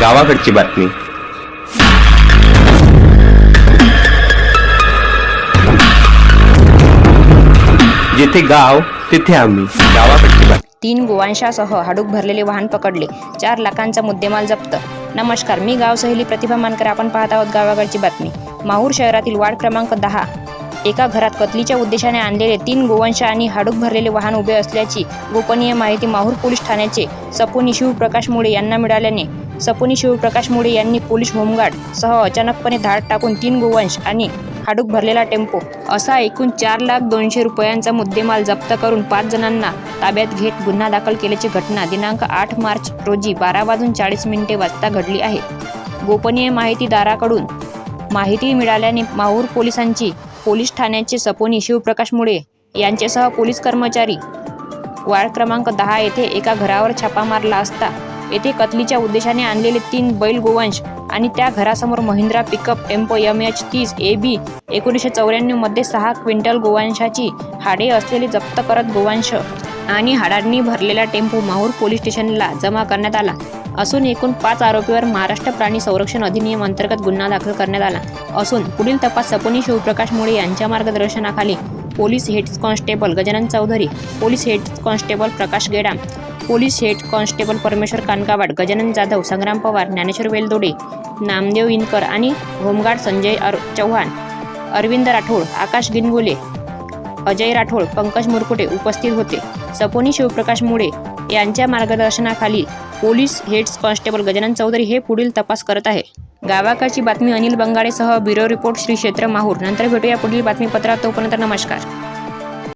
गावाकडची बातमी. जिथे गाव तिथे आम्ही. गावाकडची बातमी. तीन गोवांशासह हाडूक भरलेले वाहन पकडले. चार लाखांचा मुद्देमाल जप्त. नमस्कार मी गाव सहेली प्रतिभा मानकर. आपण पाहत आहोत गावाकडची बातमी. माहूर शहरातील वार्ड क्रमांक दहा. एका घरात कतलीच्या उद्देशाने आणलेले तीन गोवंश आणि हाडूक भरलेले वाहन उभे असल्याची गोपनीय माहिती माहूर पोलीस ठाण्याचे सपोनी शिवप्रकाश मुळे यांना मिळाल्याने सपोनी शिवप्रकाश मुळे यांनी पोलीस होमगार्ड सह अचानकपणे धाड टाकून तीन गोवंश आणि हाडूक भरलेला टेम्पो असा एकूण चार लाख दोनशे रुपयांचा मुद्देमाल जप्त करून पाच जणांना ताब्यात घेत गुन्हा दाखल केल्याची घटना दिनांक आठ मार्च रोजी बारा वाजून चाळीस मिनिटे वाजता घडली आहे. गोपनीय माहितीदाराकडून माहिती मिळाल्याने माहूर पोलिसांची पोलीस ठाण्याचे सपोनी शिवप्रकाश मुळे यांच्यासह पोलीस कर्मचारी वार्ड क्रमांक दहा येथे एका घरावर छापा मारला असता. येथे कतलीच्या उद्देशाने आणलेले तीन बैल गोवंश आणि त्या घरासमोर Mahindra pickup tempo M H तीस ए बी एकोणीसशे चौऱ्याण्णवमध्ये सहा क्विंटल गोवंशाची हाडे असलेले जप्त करत गोवंश आणि हाडांनी भरलेला टेम्पो माहूर पोलीस स्टेशनला जमा करण्यात आला. असून एकूण पाच आरोपीवर महाराष्ट्र प्राणी संरक्षण अधिनियम अंतर्गत गुन्हा दाखल करण्यात आला. असून पुढील तपास सपोनी शिवप्रकाश मुळे यांच्या मार्गदर्शनाखाली police head constable Gajanan Chaudhari police head constable Prakash Gedam police head constable Parmeshwar Kankawad Gajanan Jadhav संग्राम पवार ज्ञानेश्वर वेलदोडे नामदेव इनकर आणि होमगार्ड संजय अर चव्हाण अरविंद राठोड आकाश गिनगुले अजय राठोड पंकज मुरकुटे उपस्थित होते. सपोनी शिवप्रकाश मुळे यांच्या मार्गदर्शनाखाली police head constable Gajanan Chaudhari हे पुढील तपास करत आहे. गावाकडची बातमी अनिल बंगाडेसह ब्युरो रिपोर्ट श्री क्षेत्र माहूर. नंतर भेटूया पुढील बातमीपत्रात. तोपर्यंत नमस्कार.